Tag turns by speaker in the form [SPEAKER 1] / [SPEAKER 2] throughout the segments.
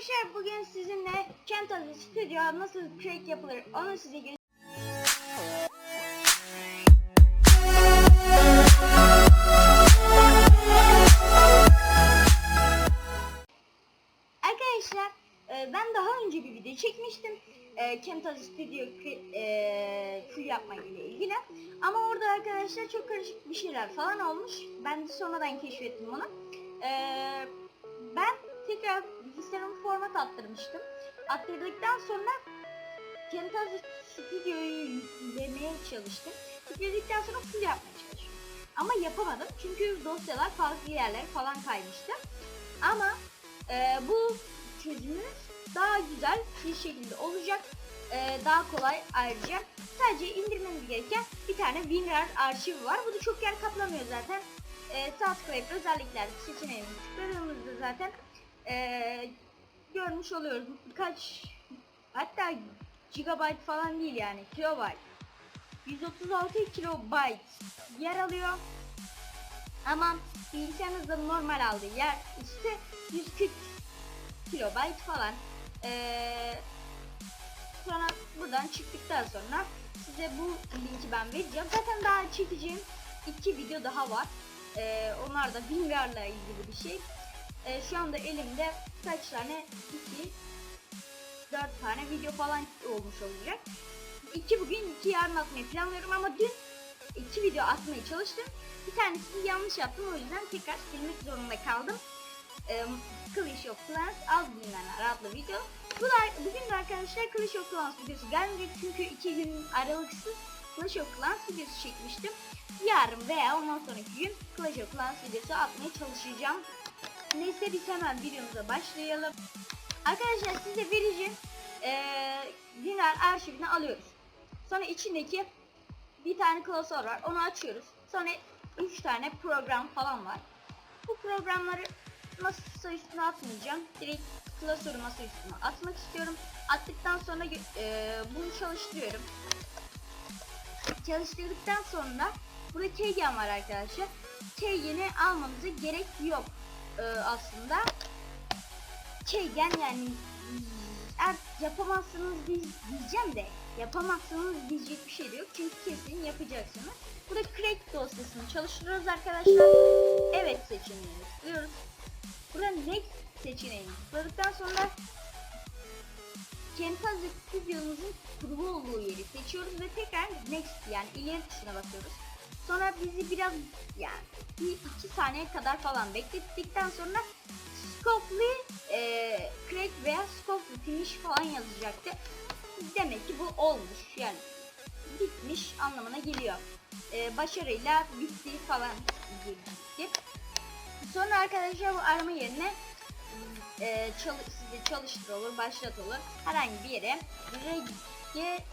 [SPEAKER 1] Arkadaşlar bugün sizinle Camtasia Studio nasıl create yapılır onu size gö- Arkadaşlar e, ben daha önce bir video çekmiştim. Camtasia Studio e, full yapma ile ilgili. Ama orada arkadaşlar çok karışık bir şeyler falan olmuş. Ben de sonradan keşfettim bunu. E, ben tekrar bilgisayarımı format attırmıştım. Attırdıktan sonra Camtasia Studio'yu yüklemeye çalıştım. Yükledikten sonra full yapmaya çalıştım. Ama yapamadım çünkü dosyalar farklı yerlere falan kaymıştı. Ama e, bu çözümümüz daha güzel bir şekilde olacak. E, daha kolay ayrıca. Sadece indirmeniz gereken bir tane WinRAR arşivi var. Bu da çok yer kaplamıyor zaten. E, tıklayıp özellikler seçeneğini tıkladığımızda zaten e, görmüş oluyoruz. Kaç hatta gigabyte falan değil yani kilobyte. 136 kilobyte yer alıyor. Ama bilgisayarınızda normal aldığı yer işte 140 kilobayt falan. Ee, sonra buradan çıktıktan sonra size bu linki ben vereceğim. Zaten daha çekeceğim iki video daha var. Ee, onlar da WinRAR'la ilgili bir şey. Ee, şu anda elimde kaç tane? 2 4 tane video falan olmuş olacak. İki bugün iki yarın atmayı planlıyorum ama dün iki video atmaya çalıştım. Bir tanesini yanlış yaptım o yüzden tekrar silmek zorunda kaldım. Ee, Clash of Clans az bilinenler adlı video. Bu da, bugün de arkadaşlar Clash of Clans videosu gelmeyecek çünkü iki gün aralıksız Clash of Clans videosu çekmiştim. Yarın veya ondan sonraki gün Clash of Clans videosu atmaya çalışacağım. Neyse biz hemen videomuza başlayalım. Arkadaşlar size vereceğim ee, Dinar arşivini alıyoruz. Sonra içindeki bir tane klasör var. Onu açıyoruz. Sonra 3 tane program falan var. Bu programları masa üstüne atmayacağım. Direkt klasörü masa üstüne atmak istiyorum. Attıktan sonra e, bunu çalıştırıyorum. Çalıştırdıktan sonra burada keygen var arkadaşlar. Keygeni almanıza gerek yok e, aslında. Keygen yani yapamazsınız diye- diyeceğim de yapamazsınız diyecek bir şey yok. Çünkü kesin yapacaksınız. Burada crack dosyasını çalıştırıyoruz arkadaşlar. Evet seçeneğini tıklıyoruz. Burada next seçeneğini tıkladıktan sonra Camtasia Studio'muzun kurulu olduğu yeri seçiyoruz ve tekrar next yani ileri tuşuna basıyoruz. Sonra bizi biraz yani bir iki saniye kadar falan beklettikten sonra Scopely e, crack veya Scopely finish falan yazacaktı. Demek ki bu olmuş yani bitmiş anlamına geliyor. E, başarıyla bitti falan gelecektir. Sonra arkadaşlar bu arama yerine e, çalı, size çalıştır olur, başlat olur. Herhangi bir yere rege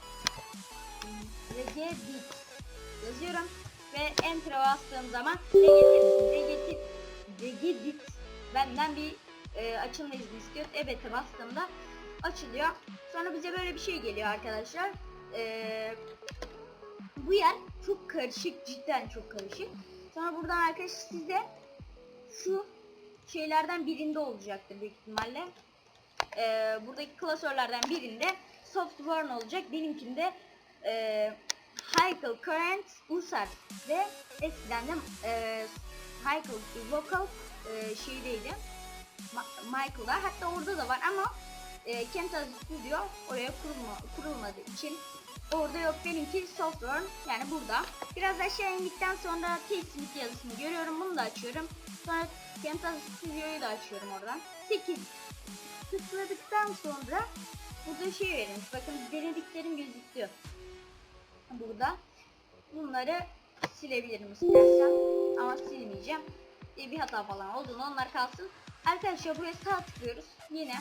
[SPEAKER 1] regedit yazıyorum ve enter'a bastığım zaman regedit regedit regedit benden bir e, açılma izni istiyor. Evet'e bastığımda açılıyor. Sonra bize böyle bir şey geliyor arkadaşlar. E, bu yer çok karışık, cidden çok karışık. Sonra buradan arkadaşlar size şu şeylerden birinde olacaktır büyük ihtimalle. Ee, buradaki klasörlerden birinde software olacak. Benimkinde e, Heikel Current Usar ve eskiden de e, Heikel Vocal e, şeydeydi. Ma- Michael'da. Hatta orada da var ama e, Camtasia Studio oraya kurulma, kurulmadığı için orada yok. Benimki software yani burada. Biraz aşağı indikten sonra Testlit yazısını görüyorum. Bunu da açıyorum. Sonra Camtasia Studio'yu da açıyorum oradan. 8 tıkladıktan sonra burada şey verilmiş. Bakın denediklerim gözüküyor. Burada. Bunları silebilirim istersem. Ama silmeyeceğim. E, bir hata falan olduğunu onlar kalsın. Arkadaşlar buraya sağ tıklıyoruz. Yine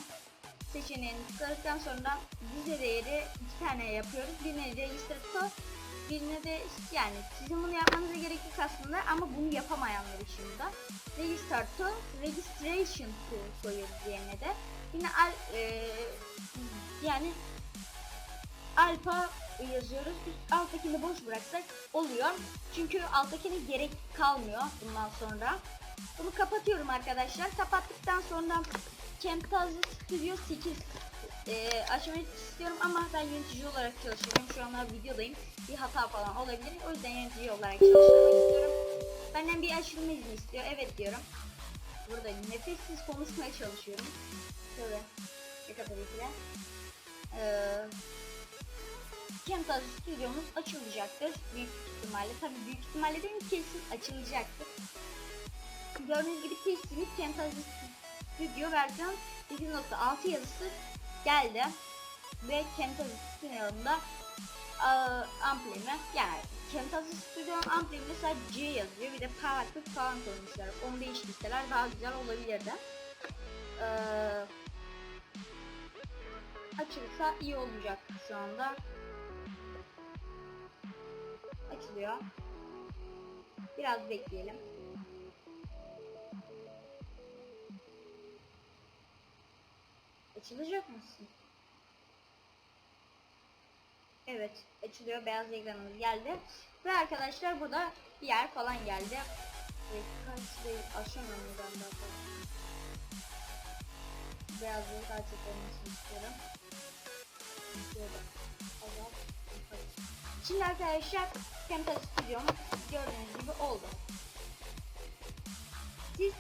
[SPEAKER 1] seçeneğini tıkladıktan sonra dize değeri iki tane yapıyoruz. Birine register to, birine de yani sizin bunu yapmanıza gerek yok aslında ama bunu yapamayanlar için de register to, registration to koyuyoruz yerine de. Yine al, e, yani alfa yazıyoruz. Üst alttakini boş bıraksak oluyor. Çünkü alttakine gerek kalmıyor bundan sonra. Bunu kapatıyorum arkadaşlar. Kapattıktan sonra Camtasia Studio 8 e, açmayı istiyorum ama ben yönetici olarak çalışıyorum. Şu anda videodayım. Bir hata falan olabilir. O yüzden yönetici olarak çalışmak istiyorum. Benden bir açılma izni istiyor. Evet diyorum. Burada nefessiz konuşmaya çalışıyorum. Şöyle. Ki de. Ee, Camtasia Studio'muz açılacaktır. Büyük ihtimalle. Tabii büyük ihtimalle değil kesin açılacaktır. Gördüğünüz gibi testimiz Camtasia Studio versiyon 8.6 yazısı geldi. Ve Camtasia Studio'da amblemi yani Camtasia Studio'nun ambleminde sadece C yazıyor. Bir de Powerpoint falan koymuşlar. Onu değiştirseler daha güzel olabilirdi. Ee, açılsa iyi olacak şu anda. Açılıyor. Biraz bekleyelim. Açılacak mısın? Evet, açılıyor. Beyaz ekranımız geldi. Ve arkadaşlar burada bir yer falan geldi. Ve kaç değil, aşamıyorum ben daha Beyazları daha çok olmasını istiyorum. Şöyle azalt, yukarı. Şimdi arkadaşlar Camtasia gördüğünüz gibi oldu. Siz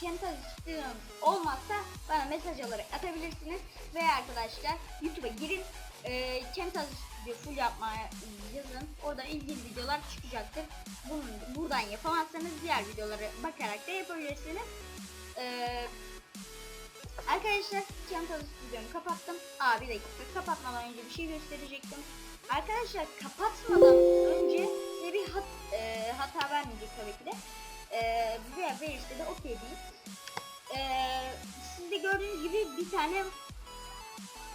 [SPEAKER 1] Camtasia Studio'm olmazsa bana mesaj olarak atabilirsiniz. Ve arkadaşlar YouTube'a girin. E, Camtasia Studio full yapmaya yazın. Orada ilgili videolar çıkacaktır. Bunu buradan yapamazsanız diğer videolara bakarak da yapabilirsiniz. Eee Arkadaşlar Camtasia Studio'mu kapattım. Aa bir dakika kapatmadan önce bir şey gösterecektim. Arkadaşlar kapatmadan önce size bir hat, e, hata vermeyecek tabii ki de. E, veya verirse de okey değil. E, sizde gördüğünüz gibi bir tane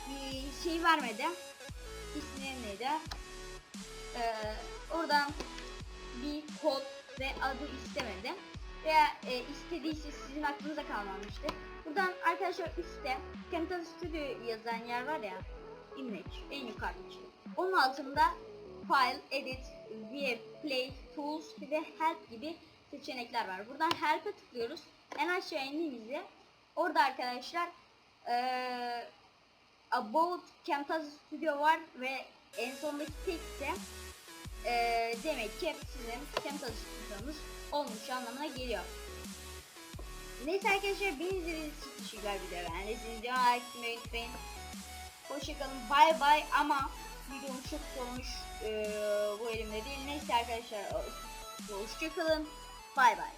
[SPEAKER 1] bir şey vermedi. İsmi neydi? E, oradan bir kod ve adı istemedi. Veya e, istediyse sizin aklınıza kalmamıştır. Buradan arkadaşlar üstte Camtasia Studio yazan yer var ya image en yukarıda işte. Onun altında File, Edit, View, Play, Tools ve Help gibi seçenekler var. Buradan Help'e tıklıyoruz. En aşağı indiğimizde orada arkadaşlar ee, About Camtasia Studio var ve en sondaki tek de ee, demek ki sizin Camtasia Studio'nuz olmuş anlamına geliyor. Neyse arkadaşlar beni izlediğiniz için teşekkürler video beğendiyseniz etmeyi unutmayın. Hoşçakalın bay bay ama videom çok olmuş ee, bu elimde değil. Neyse arkadaşlar hoşçakalın bay bay.